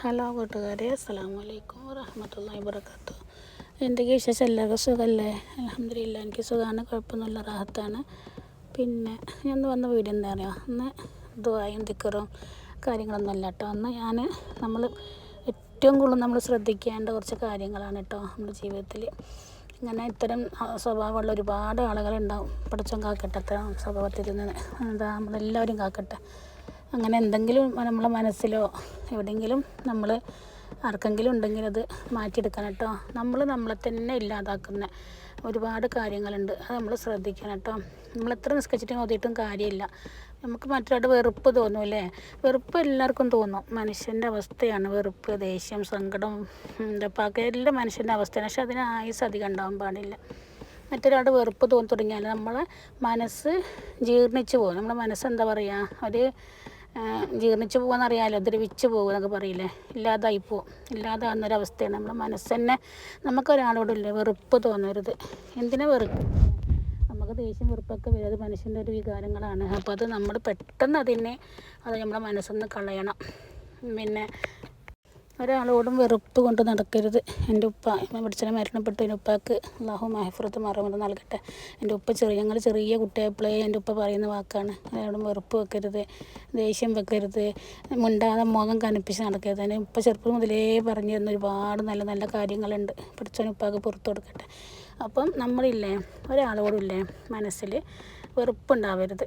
Hello കൂട്ടുകാരെ അസ്സാം വലൈക്കും വറഹമത്തല്ലാ വർക്കാത്തു എന്തൊക്കെ വിശേഷം? എല്ലാവർക്കും സുഖമല്ലേ? അലഹമില്ല എനിക്ക് സുഖമാണ് കുഴപ്പമൊന്നുമില്ല റാഹത്താണ്. പിന്നെ ഞാൻ വന്ന വീട് എന്താ പറയുക അന്ന് ദുബായും ദിക്കറും കാര്യങ്ങളൊന്നും അല്ല കേട്ടോ. അന്ന് ഞാൻ നമ്മൾ ഏറ്റവും കൂടുതൽ നമ്മൾ ശ്രദ്ധിക്കേണ്ട കുറച്ച് കാര്യങ്ങളാണ് കേട്ടോ നമ്മുടെ ജീവിതത്തിൽ. ഇങ്ങനെ ഇത്തരം സ്വഭാവമുള്ള ഒരുപാട് ആളുകളുണ്ടാവും. പഠിച്ചും കാക്കട്ടെ അത്തരം സ്വഭാവത്തിൽ നിന്ന് എന്താ നമ്മളെല്ലാവരും കാക്കട്ടെ. അങ്ങനെ എന്തെങ്കിലും നമ്മളെ മനസ്സിലോ എവിടെയെങ്കിലും നമ്മൾ ആർക്കെങ്കിലും ഉണ്ടെങ്കിൽ അത് മാറ്റിയെടുക്കണം കേട്ടോ. നമ്മൾ നമ്മളെ തന്നെ ഇല്ലാതാക്കുന്ന ഒരുപാട് കാര്യങ്ങളുണ്ട്. അത് നമ്മൾ ശ്രദ്ധിക്കണം കേട്ടോ. നമ്മൾ എത്ര നിസ്കരിച്ചിട്ടും ഓതിയിട്ടും കാര്യമില്ല. നമുക്ക് മറ്റൊരാളുടെ വെറുപ്പ് തോന്നും അല്ലേ? വെറുപ്പ് എല്ലാവർക്കും തോന്നും. മനുഷ്യന്റെ അവസ്ഥയാണ് വെറുപ്പ് ദേഷ്യം സങ്കടം എന്താ എല്ലാം മനുഷ്യന്റെ അവസ്ഥയാണ്. പക്ഷെ അതിന് ആയുസ് അധികം ഉണ്ടാവാൻ പാടില്ല. മറ്റൊരാളുടെ വെറുപ്പ് തോന്നി തുടങ്ങിയാൽ നമ്മളെ മനസ്സ് ജീർണിച്ച് പോകും. നമ്മുടെ മനസ്സ് എന്താ പറയുക? ഒരു ജീർണിച്ച് പോകുമെന്നറിയാമല്ലോ ദ്രവിച്ചു പോകും എന്നൊക്കെ പറയില്ലേ? ഇല്ലാതായി പോകും ഇല്ലാതാകുന്നൊരവസ്ഥയാണ്. നമ്മുടെ മനസ്സന്നെ നമുക്കൊരാളോടില്ല വെറുപ്പ് തോന്നരുത്. എന്തിനാ വെറുപ്പ്? നമുക്ക് ദേഷ്യം വെറുപ്പൊക്കെ വരും. അത് മനുഷ്യന്റെ ഒരു വികാരങ്ങളാണ്. അപ്പോൾ അത് നമ്മൾ പെട്ടെന്ന് അതിനെ അത് നമ്മുടെ മനസ്സിൽ നിന്ന് കളയണം. പിന്നെ ഒരാളോടും വെറുപ്പ് കൊണ്ട് നടക്കരുത്. എന്റെ ഉപ്പ പഠിച്ചനെ മരണപ്പെട്ടു. എന്റെ ഉപ്പാക്ക് അള്ളാഹു മഹഫുറത്ത് മറമുറ നൽകട്ടെ. എന്റെ ഉപ്പ ചെറിയ ഞങ്ങൾ ചെറിയ കുട്ടിയായപ്പോഴേ എന്റെ ഉപ്പ പറയുന്ന വാക്കാണ്. അതിനോടും വെറുപ്പ് വെക്കരുത് ദേഷ്യം വെക്കരുത് മുണ്ടാതെ മുഖം കനപ്പിച്ച് നടക്കരുത്. എന്റെ ഉപ്പ ചെറുപ്പം മുതലേ പറഞ്ഞു തന്ന ഒരുപാട് നല്ല നല്ല കാര്യങ്ങളുണ്ട്. പഠിച്ചവൻ ഉപ്പാക്ക് പുറത്തു കൊടുക്കട്ടെ. അപ്പം നമ്മളില്ലേ ഒരാളോടും ഇല്ലേ മനസ്സിൽ വെറുപ്പുണ്ടാവരുത്.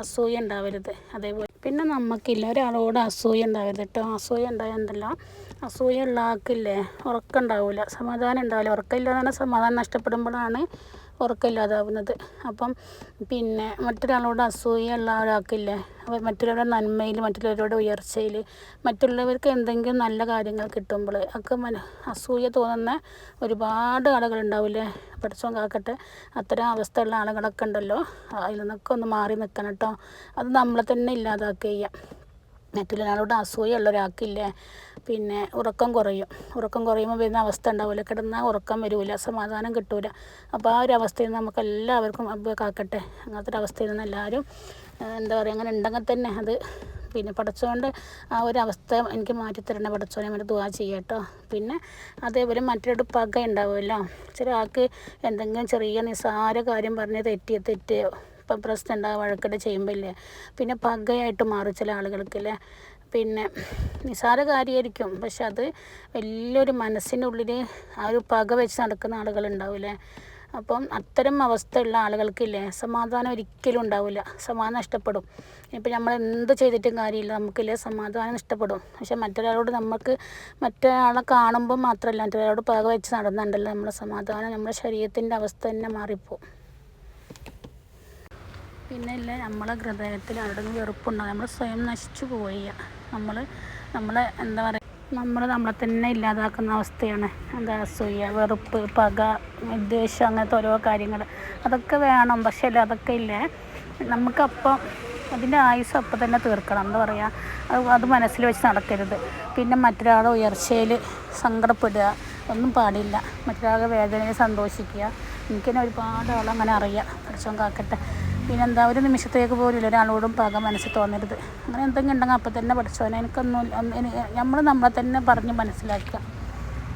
അസൂയ ഉണ്ടാവരുത് അതേപോലെ പിന്നെ നമുക്കില്ല ഒരാളോട് അസൂയ ഉണ്ടാവരുത് കേട്ടോ അസൂയ ഉണ്ടായാൽ എന്തല്ല? അസൂയ ഉള്ള ആൾക്കില്ലേ ഉറക്കം ഉണ്ടാവില്ല. സമാധാനം ഉണ്ടാവില്ല ഉറക്കമില്ലാതെ സമാധാനം നഷ്ടപ്പെടുമ്പോഴാണ് ഉറക്കമില്ലാതാവുന്നത്. അപ്പം പിന്നെ മറ്റൊരാളോട് അസൂയുള്ള ഒരാൾക്കില്ലേ? അപ്പം മറ്റുള്ളവരുടെ നന്മയിൽ മറ്റുള്ളവരുടെ ഉയർച്ചയിൽ മറ്റുള്ളവർക്ക് എന്തെങ്കിലും നല്ല കാര്യങ്ങൾ കിട്ടുമ്പോൾ ഒക്കെ മന അസൂയ തോന്നുന്ന ഒരുപാട് ആളുകളുണ്ടാവില്ലേ പഠിച്ചോൻ കാക്കട്ടെ അത്തരം അവസ്ഥയുള്ള ആളുകളൊക്കെ ഉണ്ടല്ലോ. അതിൽ നിന്നൊക്കെ ഒന്ന് മാറി നിൽക്കണം കേട്ടോ അത് നമ്മളെ തന്നെ ഇല്ലാതാക്കുക ചെയ്യാം. അസൂയ അസൂയുള്ള ഒരാൾക്കില്ലേ? പിന്നെ ഉറക്കം കുറയും. ഉറക്കം കുറയുമ്പോൾ വരുന്ന അവസ്ഥ ഉണ്ടാവില്ല കിടന്നാൽ ഉറക്കം വരില്ല സമാധാനം കിട്ടൂല. അപ്പോൾ ആ ഒരു അവസ്ഥയിൽ നമുക്ക് എല്ലാവർക്കും അബ്ബ കാക്കട്ടെ. അങ്ങനത്തെ ഒരു അവസ്ഥയിൽ നിന്ന് എല്ലാവരും എന്താ പറയുക അങ്ങനെ ഉണ്ടെങ്കിൽ തന്നെ അത് പിന്നെ പഠിച്ചുകൊണ്ട് ആ ഒരു അവസ്ഥ എനിക്ക് മാറ്റിത്തരണേ പഠിച്ചോനെ. വേണ്ടി ദുവാ ചെയ്യാം കേട്ടോ. പിന്നെ അതേപോലെ മറ്റൊരു പക ഉണ്ടാവുമല്ലോ. ചില ആൾക്ക് എന്തെങ്കിലും ചെറിയ നിസ്സാര കാര്യം പറഞ്ഞ് തെറ്റിയ തെറ്റിയോ ഇപ്പം പ്രശ്നം ഉണ്ടാകുക വഴക്കട ചെയ്യുമ്പോൾ ഇല്ലേ? പിന്നെ പകയായിട്ട് മാറും ചില ആളുകൾക്കല്ലേ പിന്നെ നിസ്സാര കാര്യമായിരിക്കും പക്ഷെ അത് വലിയൊരു മനസ്സിനുള്ളിൽ ആ ഒരു പക വെച്ച് നടക്കുന്ന ആളുകളുണ്ടാവില്ലേ? അപ്പം അത്തരം അവസ്ഥയുള്ള ആളുകൾക്കില്ലേ സമാധാനം ഒരിക്കലും ഉണ്ടാവില്ല. സമാധാനം നഷ്ടപ്പെടും. ഇപ്പം നമ്മൾ എന്ത് ചെയ്തിട്ടും കാര്യമില്ല. നമുക്കില്ലേ സമാധാനം ഇഷ്ടപ്പെടും പക്ഷെ മറ്റൊരാളോട് നമുക്ക് മറ്റൊരാളെ കാണുമ്പോൾ മാത്രമല്ല മറ്റൊരാളോട് പക വെച്ച് നടന്നുണ്ടല്ലോ. നമ്മുടെ സമാധാനം നമ്മുടെ ശരീരത്തിന്റെ അവസ്ഥ തന്നെ മാറിപ്പോവും. പിന്നെ ഇല്ല? നമ്മളെ ഹൃദയത്തിൽ ആരുടെയും വെറുപ്പുണ്ടാകും നമ്മൾ സ്വയം നശിച്ചു പോയി നമ്മൾ നമ്മളെ എന്താ പറയുക നമ്മൾ നമ്മളെ തന്നെ ഇല്ലാതാക്കുന്ന അവസ്ഥയാണ്. എന്താ അസൂയ വെറുപ്പ് പക വിദ്വേഷം അങ്ങനത്തെ ഓരോ കാര്യങ്ങൾ അതൊക്കെ വേണം പക്ഷേ അല്ല അതൊക്കെ ഇല്ലേ. നമുക്കപ്പം അതിന്റെ ആയുസ് അപ്പം തന്നെ തീർക്കണം. എന്താ പറയുക അത് അത് മനസ്സിൽ വെച്ച് നടക്കരുത്. പിന്നെ മറ്റൊരാളെ ഉയർച്ചയിൽ സങ്കടപ്പെടുക ഒന്നും പാടില്ല. മറ്റൊരാളുടെ വേദനയിൽ സന്തോഷിക്കുക. എനിക്കെന്നെ ഒരുപാട് ആളങ്ങനെ അറിയാം. പഠിച്ചോൻ കാക്കട്ടെ. പിന്നെന്താ ഒരു നിമിഷത്തേക്ക് പോലും ഒരാളോടും പക മനസ്സിൽ തോന്നരുത്. അങ്ങനെ എന്തെങ്കിലും ഉണ്ടെങ്കിൽ അപ്പം തന്നെ പഠിച്ചോനെ. എനിക്കൊന്നും നമ്മൾ നമ്മളെ തന്നെ പറഞ്ഞ് മനസ്സിലാക്കുക.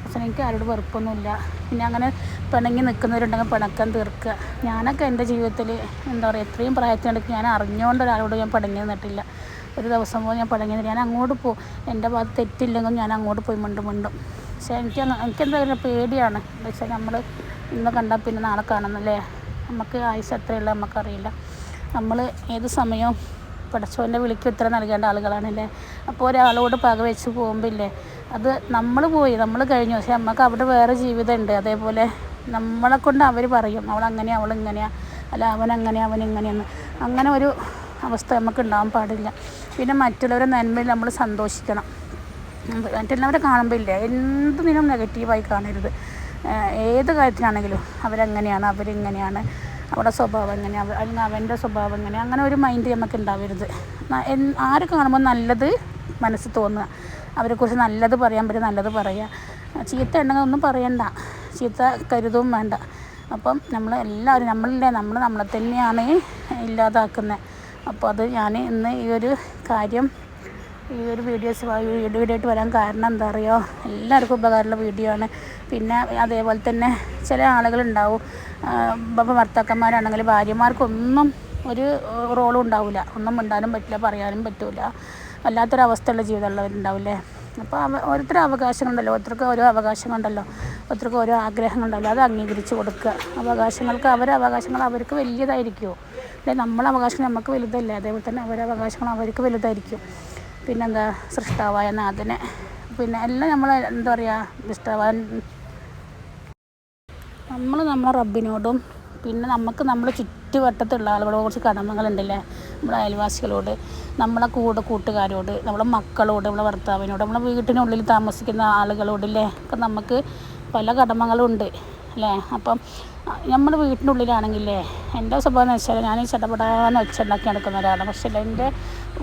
പക്ഷേ എനിക്ക് ആരോട് വെറുപ്പൊന്നുമില്ല. പിന്നെ അങ്ങനെ പിണങ്ങി നിൽക്കുന്നവരുണ്ടെങ്കിൽ പിണക്കം തീർക്കുക. ഞാനൊക്കെ എന്റെ ജീവിതത്തിൽ എന്താ പറയുക എത്രയും പ്രായത്തിനിടയ്ക്ക് ഞാൻ അറിഞ്ഞുകൊണ്ട് ഒരാളോട് ഞാൻ പിണങ്ങി നിന്നിട്ടില്ല. ഒരു ദിവസം പോലും ഞാൻ പിണങ്ങി. ഞാൻ അങ്ങോട്ട് പോകും. എന്റെ ഭാഗത്ത് തെറ്റില്ലെങ്കിൽ ഞാൻ അങ്ങോട്ട് പോയി മിണ്ടും മിണ്ടും. പക്ഷേ എനിക്ക് എനിക്ക് എനിക്കെന്താ പറയുക പേടിയാണ്. പക്ഷേ നമ്മൾ ഇന്ന് കണ്ടാൽ പിന്നെ നാളെ കാണുന്നല്ലേ നമുക്ക് ആയുസ് എത്രയുള്ള നമുക്കറിയില്ല. നമ്മൾ ഏത് സമയവും പടച്ചോന്റെ വിളിക്ക് ഉത്തരം നൽകേണ്ട ആളുകളാണല്ലേ? അപ്പോൾ ഒരാളോട് പക വെച്ച് പോകുമ്പോൾ ഇല്ലേ അത് നമ്മൾ പോയി നമ്മൾ കഴിഞ്ഞു. പക്ഷേ നമുക്ക് അവിടെ വേറെ ജീവിതമുണ്ട്. അതേപോലെ നമ്മളെ കൊണ്ട് അവർ പറയും അവൾ അങ്ങനെയാണ് അവൾ ഇങ്ങനെയാ. അല്ല അവൻ ഇങ്ങനെയാണ് അങ്ങനെ ഒരു അവസ്ഥ നമുക്ക് ഉണ്ടാകാൻ പാടില്ല. പിന്നെ മറ്റുള്ളവരെ നന്മയിൽ നമ്മൾ സന്തോഷിക്കണം. മറ്റുള്ളവരെ കാണുമ്പോൾ ഇല്ലേ എന്തിനും നെഗറ്റീവായി കാണരുത്. ഏത് കാര്യത്തിനാണെങ്കിലും അവരങ്ങനെയാണ് അവരിങ്ങനെയാണ്. അവരുടെ സ്വഭാവം എങ്ങനെയാണ് അല്ലെങ്കിൽ അവന്റെ സ്വഭാവം എങ്ങനെയാണ് അങ്ങനെ ഒരു മൈൻഡ് നമുക്ക് ഉണ്ടാവരുത്. ആര് കാണുമ്പോൾ നല്ലത് മനസ്സിൽ തോന്നുക. അവരെക്കുറിച്ച് നല്ലത് പറയാൻ പറ്റും നല്ലത് പറയുക. ചീത്ത ഉണ്ടെങ്കിൽ ഒന്നും പറയണ്ട. ചീത്ത കരുതും വേണ്ട. അപ്പം നമ്മൾ എല്ലാവരും നമ്മളിലെ നമ്മൾ നമ്മളെ തന്നെയാണ് ഇല്ലാതാക്കുന്നത്. അപ്പോൾ അത് ഞാൻ ഇന്ന് ഈ ഒരു കാര്യം ഈ ഒരു വീഡിയോസ് വീഡിയോ ആയിട്ട് വരാൻ കാരണം എന്താ അറിയോ എല്ലാവർക്കും ഉപകാരമുള്ള വീഡിയോ ആണ്. പിന്നെ അതേപോലെ തന്നെ ചില ആളുകളുണ്ടാവും. ഇപ്പം ഭർത്താക്കന്മാരാണെങ്കിൽ ഭാര്യമാർക്കൊന്നും ഒരു റോളും ഉണ്ടാവില്ല ഒന്നും ഉണ്ടാനും പറ്റില്ല പറയാനും പറ്റില്ല വല്ലാത്തൊരവസ്ഥയുള്ള ജീവിതമുള്ളവരുണ്ടാവില്ലേ? അപ്പോൾ അവ ഓരോരുത്തരും അവകാശങ്ങളുണ്ടല്ലോ. ഓരോരുത്തർക്ക് ഓരോ അവകാശങ്ങളുണ്ടല്ലോ. ഓരോരുത്തർക്ക് ഓരോ ആഗ്രഹങ്ങളുണ്ടല്ലോ. അത് അംഗീകരിച്ച് കൊടുക്കുക. അവകാശങ്ങൾക്ക് അവരെ അവകാശങ്ങൾ അവർക്ക് വലിയതായിരിക്കുമോ അല്ലെ നമ്മളെ അവകാശങ്ങൾ നമുക്ക് വലുതല്ലേ? അതേപോലെ തന്നെ അവരെ അവകാശങ്ങൾ അവർക്ക് വലുതായിരിക്കും. പിന്നെന്താ സൃഷ്ടാവായ നാഥനെ. പിന്നെ എല്ലാം നമ്മൾ എന്താ പറയുക സൃഷ്ടാവാൻ നമ്മൾ നമ്മളെ റബ്ബിനോടും പിന്നെ നമുക്ക് നമ്മുടെ ചുറ്റുവട്ടത്തുള്ള ആളുകളോട് കുറച്ച് കടമകളുണ്ടല്ലേ? നമ്മുടെ അയൽവാസികളോട് നമ്മളെ കൂടെ കൂട്ടുകാരോട് നമ്മളെ മക്കളോട് നമ്മളെ ഭർത്താവിനോട് നമ്മളെ വീട്ടിനുള്ളിൽ താമസിക്കുന്ന ആളുകളോടില്ലേ ഒക്കെ നമുക്ക് പല കടമകളുണ്ട് അല്ലേ? അപ്പം നമ്മുടെ വീട്ടിനുള്ളിലാണെങ്കിലേ എന്റെ സ്വഭാവം എന്ന് വെച്ചാൽ ഞാൻ ചടപടാന്ന് ഒച്ചുണ്ടാക്കി നടക്കുന്ന ഒരാളാണ്. പക്ഷേ എന്റെ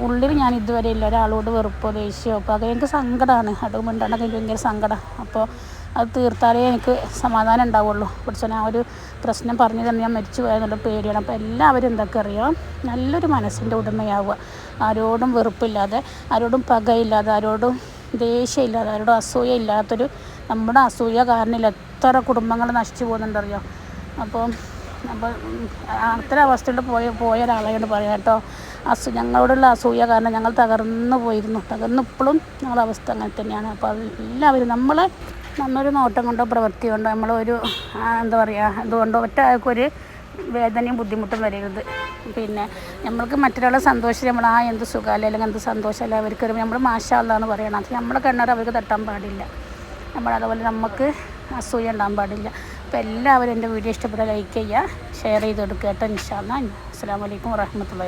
ഉള്ളിൽ ഞാൻ ഇതുവരെ ഇല്ല. ഒരാളോട് വെറുപ്പോ ദേഷ്യമോ അപ്പോൾ അത് എനിക്ക് സങ്കടമാണ് അതും മിണ്ടാണ്ടൊക്കെ എനിക്ക് ഭയങ്കര സങ്കടം. അപ്പോൾ അത് തീർത്താലേ എനിക്ക് സമാധാനം ഉണ്ടാവുള്ളൂ. പഠിച്ചാൽ ആ ഒരു പ്രശ്നം പറഞ്ഞു തന്നെ ഞാൻ മരിച്ചു പോയെന്നുള്ള പേടിയാണ്. അപ്പോൾ എല്ലാവരും എന്തൊക്കെ അറിയാം നല്ലൊരു മനസ്സിന്റെ ഉടമയാവുക. ആരോടും വെറുപ്പില്ലാതെ ആരോടും പകയില്ലാതെ ആരോടും ദേഷ്യമില്ലാതെ ആരോടും അസൂയ ഇല്ലാത്തൊരു നമ്മുടെ അസൂയ കാരണം എത്ര കുടുംബങ്ങൾ നശിച്ചു പോകുന്നുണ്ടറിയോ? അപ്പോൾ അപ്പോൾ അത്തരം അവസ്ഥയിൽ പോയ പോയ ഒരാളെയോട് പറയാം കേട്ടോ. അസു ഞങ്ങളോടുള്ള അസൂയ കാരണം ഞങ്ങൾ തകർന്നു പോയിരുന്നു. തകർന്ന് ഇപ്പോഴും ഞങ്ങളുടെ അവസ്ഥ അങ്ങനെ തന്നെയാണ്. അപ്പോൾ എല്ലാവരും നമ്മളെ നമ്മളൊരു നോട്ടം കൊണ്ടോ പ്രവൃത്തി കൊണ്ടോ നമ്മളൊരു എന്താ പറയുക എന്തുകൊണ്ടോ ഒറ്റ ആൾക്കൊരു വേദനയും ബുദ്ധിമുട്ടും വരരുത്. പിന്നെ നമ്മൾക്ക് മറ്റൊരാളെ സന്തോഷം നമ്മൾ ആ എന്ത് സുഖമല്ല അല്ലെങ്കിൽ എന്ത് സന്തോഷമല്ല അവർക്ക് നമ്മൾ മാഷാല്ലാന്ന് പറയണം. അത് നമ്മളെ കണ്ണാറ് അവർക്ക് തട്ടാൻ പാടില്ല. നമ്മൾ അതുപോലെ നമുക്ക് അസൂയ ഉണ്ടാകാൻ പാടില്ല. അപ്പോൾ എല്ലാവരും എന്റെ വീഡിയോ ഇഷ്ടപ്പെട്ട ലൈക്ക് ചെയ്യുക ഷെയർ ചെയ്ത് കൊടുക്കുക കേട്ടോ. ഇൻഷാല്ല അസ്സാം വലൈക്കും വാഹമത്തുള്ള